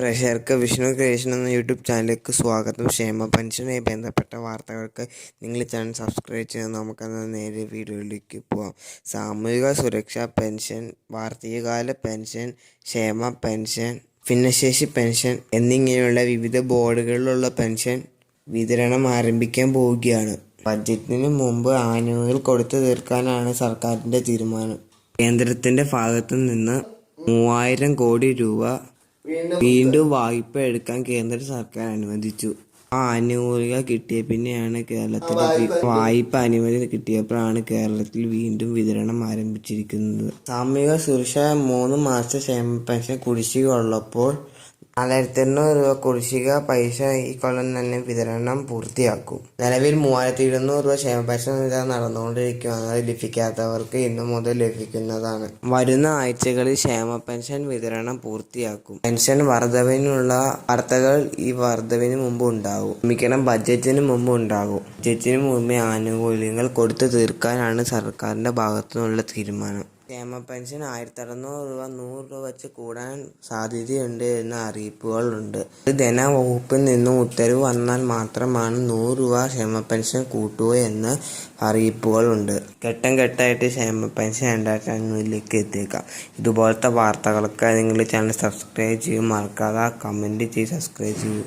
പ്രേക്ഷകർക്ക് വിഷ്ണു ക്രിയേഷൻ എന്ന യൂട്യൂബ് ചാനലിലേക്ക് സ്വാഗതം. ക്ഷേമ പെൻഷനുമായി ബന്ധപ്പെട്ട വാർത്തകൾക്ക് നിങ്ങൾ ചാനൽ സബ്സ്ക്രൈബ് ചെയ്ത് നമുക്കെന്ന നേരെ വീഡിയോയിലേക്ക് പോവാം. സാമൂഹിക സുരക്ഷാ പെൻഷൻ വാർത്തീയകാല പെൻഷൻ ക്ഷേമ പെൻഷൻ ഭിന്നശേഷി പെൻഷൻ എന്നിങ്ങനെയുള്ള വിവിധ ബോർഡുകളിലുള്ള പെൻഷൻ വിതരണം ആരംഭിക്കാൻ പോവുകയാണ്. ബജറ്റിന് മുമ്പ് ആനുകൾ കൊടുത്തു തീർക്കാനാണ് സർക്കാരിന്റെ തീരുമാനം. കേന്ദ്രത്തിന്റെ ഭാഗത്തു നിന്ന് മൂവായിരം കോടി രൂപ വീണ്ടും വായ്പ എടുക്കാൻ കേന്ദ്ര സർക്കാർ അനുവദിച്ചു. ആ ആനുകൂല്യം കിട്ടിയ പിന്നെയാണ് കേരളത്തിൽ വായ്പ അനുമതി കിട്ടിയപ്പോഴാണ് കേരളത്തിൽ വീണ്ടും വിതരണം ആരംഭിച്ചിരിക്കുന്നത്. സാമൂഹിക സുരക്ഷ മൂന്ന് മാസത്തെ ക്ഷേമ പെൻഷൻ കുടിശ്ശിക ഉള്ളപ്പോൾ നാലായിരത്തി എണ്ണൂറ് രൂപ കുടിശ്ശിക പൈസ ഈ കൊല്ലം തന്നെ വിതരണം പൂർത്തിയാക്കും. നിലവിൽ മൂവായിരത്തി ഇരുന്നൂറ് രൂപ ക്ഷേമ പെൻഷൻ വിതരണം നടന്നുകൊണ്ടിരിക്കുകയാണ്. അത് ലഭിക്കാത്തവർക്ക് ഇന്നു മുതൽ ലഭിക്കുന്നതാണ്. വരുന്ന ആഴ്ചകളിൽ ക്ഷേമ പെൻഷൻ വിതരണം പൂർത്തിയാക്കും. പെൻഷൻ വർധവിനുള്ള വാർത്തകൾ ഈ വർധവിന് മുമ്പ് ഉണ്ടാകും. ക്ഷമിക്കണം ബജറ്റിന് മുമ്പ് ഉണ്ടാകും. ബജറ്റിന് മുമ്പേ ആനുകൂല്യങ്ങൾ കൊടുത്തു തീർക്കാനാണ് സർക്കാരിന്റെ ഭാഗത്തു നിന്നുള്ള തീരുമാനം. ക്ഷേമ പെൻഷൻ ആയിരത്തി അറുന്നൂറ് രൂപ നൂറ് രൂപ വെച്ച് കൂടാൻ സാധ്യതയുണ്ട് എന്ന അറിയിപ്പുകളുണ്ട്. ധനവകുപ്പിൽ നിന്നും ഉത്തരവ് വന്നാൽ മാത്രമാണ് നൂറ് രൂപ ക്ഷേമ പെൻഷൻ കൂട്ടുക എന്ന് അറിയിപ്പുകളുണ്ട്. ഘട്ടം ഘട്ടമായിട്ട് ക്ഷേമ പെൻഷൻ രണ്ടായിരത്തി അഞ്ഞൂറിലേക്ക് എത്തിയേക്കാം. ഇതുപോലത്തെ വാർത്തകൾക്ക് നിങ്ങൾ ചാനൽ സബ്സ്ക്രൈബ് ചെയ്യും. മറക്കാതെ കമന്റ് ചെയ്ത് സബ്സ്ക്രൈബ് ചെയ്യൂ.